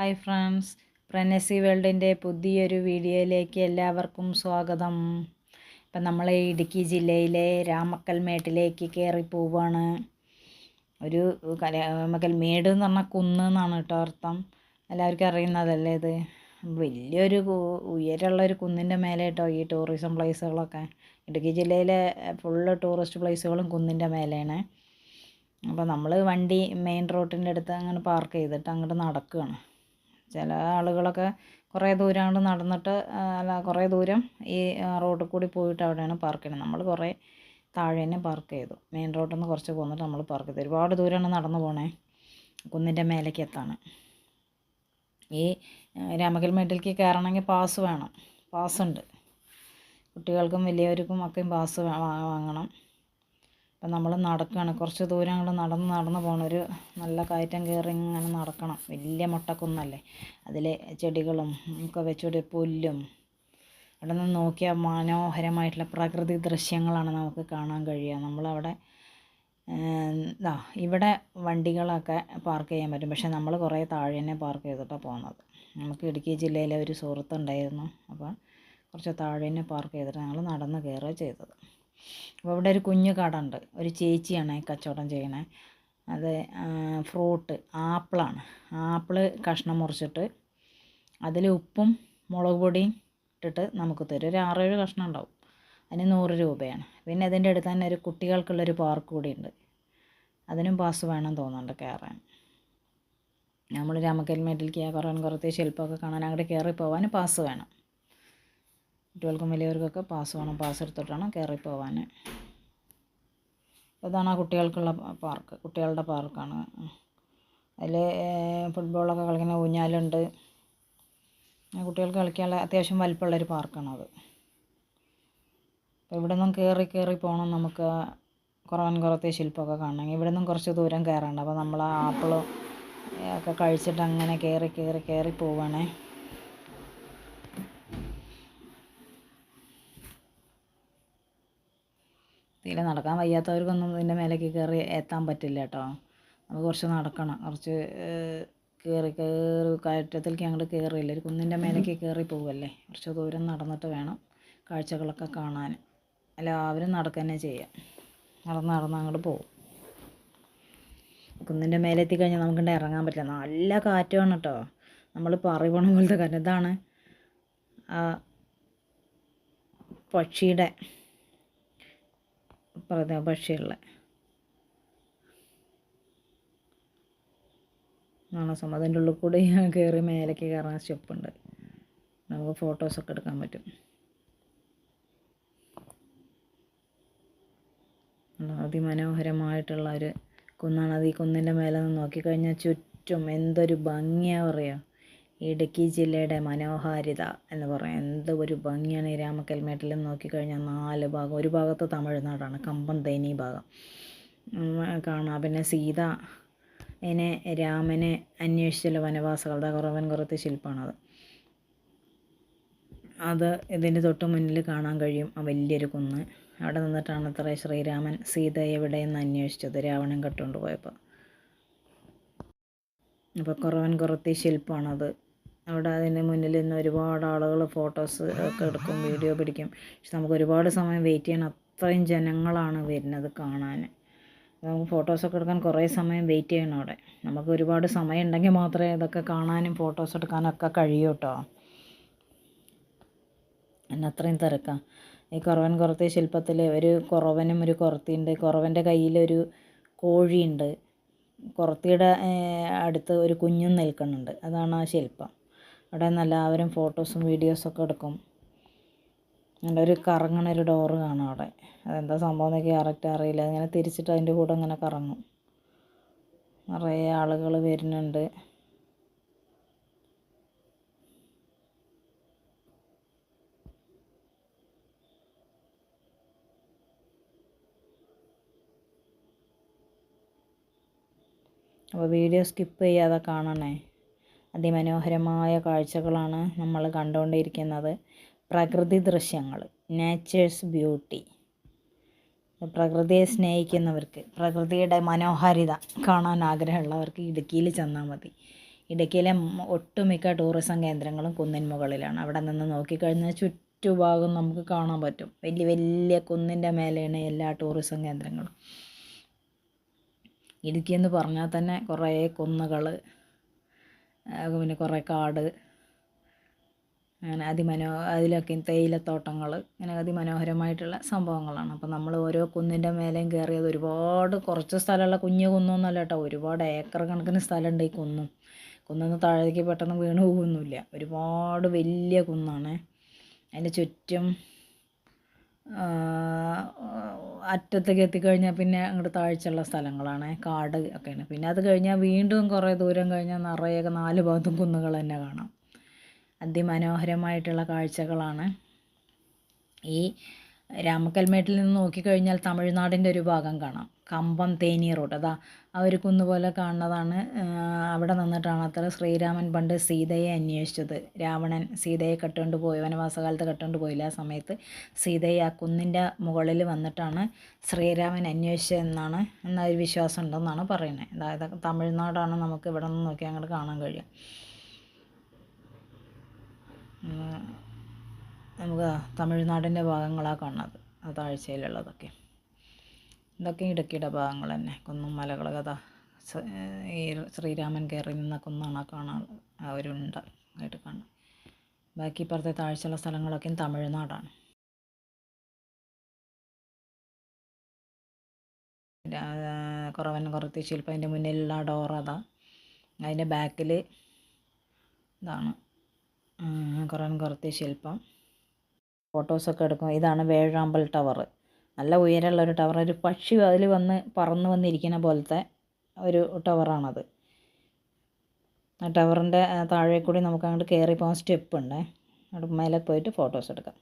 Hi friends പ്രനസി വേൾഡിന്റെ പുതിയൊരു വീഡിയോയിലേക്ക് എല്ലാവർക്കും സ്വാഗതം. ഇപ്പം നമ്മൾ ഇടുക്കി ജില്ലയിലെ രാമക്കൽമേട്ടിലേക്ക് കയറി പോവുകയാണ് ഒരു രാമക്കൽമേട് എന്ന് പറഞ്ഞാൽ കുന്ന് എന്നാണ് കേട്ടോ അർത്ഥം. എല്ലാവർക്കും അറിയുന്നതല്ലേ ഇത്? വലിയൊരു ഉയരമുള്ള ഒരു കുന്നിന്റെ മേലെ കേട്ടോ ഈ ടൂറിസം പ്ലേസുകളൊക്കെ ഇടുക്കി ജില്ലയിലെ ഫുള്ള് ടൂറിസ്റ്റ് പ്ലേസുകളും കുന്നിന്റെ മേലെയാണ്. അപ്പോൾ നമ്മൾ വണ്ടി മെയിൻ റോഡിന്റെ അടുത്ത് അങ്ങനെ പാർക്ക് ചെയ്തിട്ട് അങ്ങോട്ട് നടക്കുകയാണ് ചില ആളുകളൊക്കെ കുറേ ദൂരം അങ്ങോട്ട് നടന്നിട്ട് അല്ല കുറേ ദൂരം ഈ റോഡിൽ കൂടി പോയിട്ട് അവിടെയാണ് പാർക്ക് ചെയ്യുന്നത്. നമ്മൾ കുറേ താഴെ തന്നെ പാർക്ക് ചെയ്തു. മെയിൻ റോഡിൽ നിന്ന് കുറച്ച് പോന്നിട്ട് നമ്മൾ പാർക്ക് ചെയ്തു. ഒരുപാട് ദൂരമാണ് നടന്നു പോണേ. കുന്നിന്റെ മേലേക്ക് എത്താണ്. ഈ രാമകൽ മേട്ടിലേക്ക് കയറണമെങ്കിൽ പാസ് വേണം. പാസ് ഉണ്ട്. കുട്ടികൾക്കും വലിയവർക്കും ഒക്കെയും പാസ് വാങ്ങണം. അപ്പം നമ്മൾ നടക്കുകയാണ്. കുറച്ച് ദൂരം ഞങ്ങൾ നടന്ന് നടന്ന് പോകണം. ഒരു നല്ല കയറ്റം കയറി ഇങ്ങനെ നടക്കണം. വലിയ മുട്ടക്കുന്നല്ലേ. അതിൽ ചെടികളും ഒക്കെ വെച്ചുകൂടി പുല്ലും അവിടെ നിന്ന് നോക്കിയാൽ മനോഹരമായിട്ടുള്ള പ്രകൃതി ദൃശ്യങ്ങളാണ് നമുക്ക് കാണാൻ കഴിയുക. നമ്മളവിടെ ഇതാ ഇവിടെ വണ്ടികളൊക്കെ പാർക്ക് ചെയ്യാൻ പറ്റും. പക്ഷേ നമ്മൾ കുറേ താഴെ തന്നെ പാർക്ക് ചെയ്തിട്ടാണ് പോകുന്നത്. നമുക്ക് ഇടുക്കി ജില്ലയിലെ ഒരു സുഹൃത്തുണ്ടായിരുന്നു. അപ്പോൾ കുറച്ച് താഴെ തന്നെ പാർക്ക് ചെയ്തിട്ട് ഞങ്ങൾ നടന്ന് കയറുക ചെയ്തത്. അപ്പോൾ ഇവിടെ ഒരു കുഞ്ഞു കട ഉണ്ട് ഒരു ചേച്ചിയാണ് കച്ചവടം ചെയ്യണേ അത് ഫ്രൂട്ട് ആപ്പിളാണ്. ആപ്പിൾ കഷ്ണം മുറിച്ചിട്ട് അതിൽ ഉപ്പും മുളക് പൊടിയും ഇട്ടിട്ട് നമുക്ക് തരും. ഒരു ആറേഴ് കഷ്ണം ഉണ്ടാവും. അതിന് നൂറ് രൂപയാണ്. പിന്നെ അതിന്റെ അടുത്ത് തന്നെ ഒരു കുട്ടികൾക്കുള്ളൊരു പാർക്ക് കൂടി ഉണ്ട് അതിനും പാസ് വേണം തോന്നുന്നുണ്ട് കയറാൻ. നമ്മൾ രാമക്കൽമേട്ടിലേക്ക് കുറേ കുറത്തെ ശില്പമൊക്കെ കാണാൻ അങ്ങോട്ട് കയറി പാസ് വേണം. കുട്ടികൾക്കും വലിയവർക്കൊക്കെ പാസ് വേണം പാസ് എടുത്തിട്ടാണ് കയറി പോവാൻ ഇതാണ് ആ കുട്ടികൾക്കുള്ള പാർക്ക് കുട്ടികളുടെ പാർക്കാണ്. അതിൽ ഫുട്ബോളൊക്കെ കളിക്കുന്ന ഊഞ്ഞാലുണ്ട്. കുട്ടികൾക്ക് കളിക്കാനുള്ള അത്യാവശ്യം വലിപ്പമുള്ളൊരു പാർക്കാണത് അപ്പോൾ ഇവിടെ നിന്നും കയറി കയറി പോകണം നമുക്ക് കുറവൻ കുറത്തെ ശില്പമൊക്കെ കാണണമെങ്കിൽ ഇവിടെ നിന്നും കുറച്ച് ദൂരം കയറണ്ട. അപ്പോൾ നമ്മൾ ആ ആപ്പിളും ഒക്കെ കഴിച്ചിട്ട് അങ്ങനെ കയറി കയറി കയറി പോവുകയാണേ തീരെ നടക്കാൻ വയ്യാത്തവർക്കൊന്നും ഇതിന്റെ മേലേക്ക് കയറി എത്താൻ പറ്റില്ല കേട്ടോ. നമുക്ക് കുറച്ച് നടക്കണം. കുറച്ച് കയറി കയറി കയറ്റത്തിലേക്ക് അങ്ങോട്ട് കയറിയില്ല ഒരു കുന്നിന്റെ മേലേക്ക് കയറി പോവല്ലേ? കുറച്ച് ദൂരം നടന്നിട്ട് വേണം കാഴ്ചകളൊക്കെ കാണാൻ. എല്ലാവരും നടക്കുക ചെയ്യാം. നടന്ന് നടന്ന് അങ്ങോട്ട് പോകും കുന്നിന്റെ മേലെ എത്തിക്കഴിഞ്ഞാൽ നമുക്കിവിടെ ഇറങ്ങാൻ പറ്റില്ല. നല്ല കാറ്റാണ് കേട്ടോ. നമ്മൾ പറയണ പോലത്തെ കാര്യം ഇതാണ് പക്ഷിയുടെ പറഞ്ഞ പക്ഷിയുള്ള നാണസം. അതിന്റെ ഉള്ളിൽ കൂടെ കയറി മേലേക്ക് കയറാൻ സ്റ്റെപ്പുണ്ട്. നമുക്ക് ഫോട്ടോസൊക്കെ എടുക്കാൻ പറ്റും. അതിമനോഹരമായിട്ടുള്ള ഒരു കുന്നാണ് അത് ഈ കുന്നിന്റെ മേലെ നിന്ന് നോക്കിക്കഴിഞ്ഞാൽ ചുറ്റും എന്തൊരു ഭംഗിയാണ് പറയുക ഇടുക്കി ജില്ലയുടെ മനോഹാരിത എന്ന് പറയാം. എന്ത് ഒരു ഭംഗിയാണ് ഈ രാമക്കൽമേട്ടിലും നോക്കിക്കഴിഞ്ഞാൽ നാല് ഭാഗം. ഒരു ഭാഗത്ത് തമിഴ്നാടാണ് കമ്പം തേനി ഭാഗം. കാണാം. പിന്നെ സീത എന്നെ രാമനെ അന്വേഷിച്ചുള്ള വനവാസകളുടെ കുറവൻ കുറത്ത് ശില്പമാണത് അത്. ഇതിന്റെ തൊട്ട് മുന്നിൽ കാണാൻ കഴിയും. ആ വലിയൊരു കുന്ന്. അവിടെ നിന്നിട്ടാണ് അത്ര ശ്രീരാമൻ സീത എവിടെയെന്ന് അന്വേഷിച്ചത്. രാവണൻ കട്ടുകൊണ്ട് പോയപ്പോൾ അപ്പോൾ കുറവൻ കുറത്തി ശില്പമാണത് അവിടെ അതിന് മുന്നിൽ നിന്ന് ഒരുപാട് ആളുകൾ ഫോട്ടോസ് ഒക്കെ എടുക്കും വീഡിയോ പിടിക്കും. പക്ഷെ നമുക്ക് ഒരുപാട് സമയം വെയിറ്റ് ചെയ്യണം. അത്രയും ജനങ്ങളാണ് വരുന്നത് കാണാൻ. നമുക്ക് ഫോട്ടോസൊക്കെ എടുക്കാൻ കുറേ സമയം വെയിറ്റ് ചെയ്യണം അവിടെ. നമുക്ക് ഒരുപാട് സമയം ഉണ്ടെങ്കിൽ മാത്രമേ ഇതൊക്കെ കാണാനും ഫോട്ടോസ് എടുക്കാനൊക്കെ കഴിയൂ കേട്ടോ. എന്നെ അത്രയും തിരക്കാം. ഈ കുറവൻ കുറത്തി ശില്പത്തിൽ ഒരു കുറവനും ഒരു കുറത്തിയുണ്ട്. കുറവന്റെ കയ്യിലൊരു കോഴിയുണ്ട്. കുറത്തിയുടെ അടുത്ത് ഒരു കുഞ്ഞും നിൽക്കുന്നുണ്ട്. അതാണ് ആ ശില്പം. അവിടെ നിന്ന് എല്ലാവരും ഫോട്ടോസും വീഡിയോസൊക്കെ എടുക്കും. നല്ലൊരു കറങ്ങണ ഒരു ഡോറ് കാണാം അവിടെ. അതെന്താ സംഭവം എന്നൊക്കെ കറക്റ്റ് അറിയില്ല. അങ്ങനെ തിരിച്ചിട്ട് അതിന്റെ കൂടെ അങ്ങനെ കറങ്ങും. നിറയെ ആളുകൾ വരുന്നുണ്ട്. അപ്പോൾ വീഡിയോ സ്കിപ്പ് ചെയ്യാതെ കാണണേ. അതിമനോഹരമായ കാഴ്ചകളാണ് നമ്മൾ കണ്ടുകൊണ്ടിരിക്കുന്നത്. പ്രകൃതി ദൃശ്യങ്ങൾ നേച്ചേഴ്സ് ബ്യൂട്ടി പ്രകൃതിയെ സ്നേഹിക്കുന്നവർക്ക് പ്രകൃതിയുടെ മനോഹാരിത കാണാൻ ആഗ്രഹമുള്ളവർക്ക് ഇടുക്കിയിൽ ചെന്നാൽ മതി. ഇടുക്കിയിലെ ഒട്ടുമിക്ക ടൂറിസം കേന്ദ്രങ്ങളും കുന്നിൻ മുകളിലാണ്. അവിടെ നിന്ന് നോക്കിക്കഴിഞ്ഞാൽ ചുറ്റുഭാഗം നമുക്ക് കാണാൻ പറ്റും. വലിയ വലിയ കുന്നിന്റെ മേലെയാണ് എല്ലാ ടൂറിസം കേന്ദ്രങ്ങളും. ഇടുക്കി എന്ന് പറഞ്ഞാൽ തന്നെ കുറേ കുന്നുകൾ പിന്നെ കുറേ കാട് അങ്ങനെ അതിമനോ അതിലൊക്കെ തേയിലത്തോട്ടങ്ങൾ അങ്ങനെ അതിമനോഹരമായിട്ടുള്ള സംഭവങ്ങളാണ്. അപ്പോൾ നമ്മൾ ഓരോ കുന്നിന്റെ മേലെയും കയറിയത് ഒരുപാട് കുറച്ച് സ്ഥലമുള്ള കുഞ്ഞു കുന്നൊന്നുമല്ല കേട്ടോ. ഒരുപാട് ഏക്കർ കണക്കിന് സ്ഥലമുണ്ട് ഈ കുന്നും. കുന്നിന്ന് താഴേക്ക് പെട്ടെന്ന് വീണ് പോകുന്നില്ല ഒരുപാട് വലിയ കുന്നാണ്. അതിന്റെ ചുറ്റും അറ്റത്തേക്ക് എത്തിക്കഴിഞ്ഞാൽ പിന്നെ അങ്ങോട്ട് താഴ്ചയുള്ള സ്ഥലങ്ങളാണ് കാട് ഒക്കെയാണ്. പിന്നെ അത് കഴിഞ്ഞാൽ വീണ്ടും കുറേ ദൂരം കഴിഞ്ഞാൽ നിറയെ നാല് ഭാഗത്തും കുന്നുകൾ തന്നെ കാണാം. അതിമനോഹരമായിട്ടുള്ള കാഴ്ചകളാണ്. ഈ രാമക്കൽമേട്ടിൽ നിന്ന് നോക്കിക്കഴിഞ്ഞാൽ തമിഴ്നാടിന്റെ ഒരു ഭാഗം കാണാം. കമ്പം തേനി റോഡ്. അതാ ആ ഒരു കുന്നുപോലെ കാണുന്നതാണ് അവിടെ നിന്നിട്ടാണ് അത്ര ശ്രീരാമൻ പണ്ട് സീതയെ അന്വേഷിച്ചത്. രാവണൻ സീതയെ കെട്ടുകൊണ്ട് പോയി വനവാസകാലത്ത് കെട്ടുകൊണ്ട് പോയില്ല ആ സമയത്ത്. സീതയെ ആ കുന്നിന്റെ മുകളിൽ വന്നിട്ടാണ് ശ്രീരാമൻ അന്വേഷിച്ചതെന്നാണ് എന്നൊരു വിശ്വാസം ഉണ്ടെന്നാണ് പറയുന്നത് അതായത് തമിഴ്നാടാണ് നമുക്ക് ഇവിടെ നിന്ന് നോക്കി അങ്ങോട്ട് കാണാൻ കഴിയുക. നമുക്ക് തമിഴ്നാടിന്റെ ഭാഗങ്ങളാണ് കാണുന്നത് ആ താഴ്ചയിലുള്ളതൊക്കെ. ഇതൊക്കെ ഇടുക്കിയുടെ ഭാഗങ്ങൾ തന്നെ കുന്നും മലകൾ കഥ ഈ ശ്രീരാമൻ കയറി നിന്ന കുന്നാണ് കാണാൻ ആ ആയിട്ട് കാണാം. ബാക്കി ഇപ്പുറത്തെ താഴ്ചയുള്ള സ്ഥലങ്ങളൊക്കെയും തമിഴ്നാടാണ്. കുറവൻ കുറത്തി ശില്പം അതിന്റെ മുന്നിലുള്ള ഡോർ അതാ. അതിന്റെ ബാക്കിൽ ഇതാണ് കുറവൻ കുറത്തി ശില്പം. ഫോട്ടോസൊക്കെ എടുക്കും. ഇതാണ് വേഴാമ്പൽ ടവർ നല്ല ഉയരമുള്ള ഒരു ടവർ ഒരു പക്ഷി അതിൽ വന്ന് പറന്ന് വന്നിരിക്കുന്ന പോലത്തെ ഒരു ടവറാണത് ആ ടവറിന്റെ താഴെ കൂടി നമുക്ക് അങ്ങോട്ട് കയറി പോകാൻ സ്റ്റെപ്പ് ഉണ്ടേ. അവിടെ മേലെ പോയിട്ട് ഫോട്ടോസ് എടുക്കാം.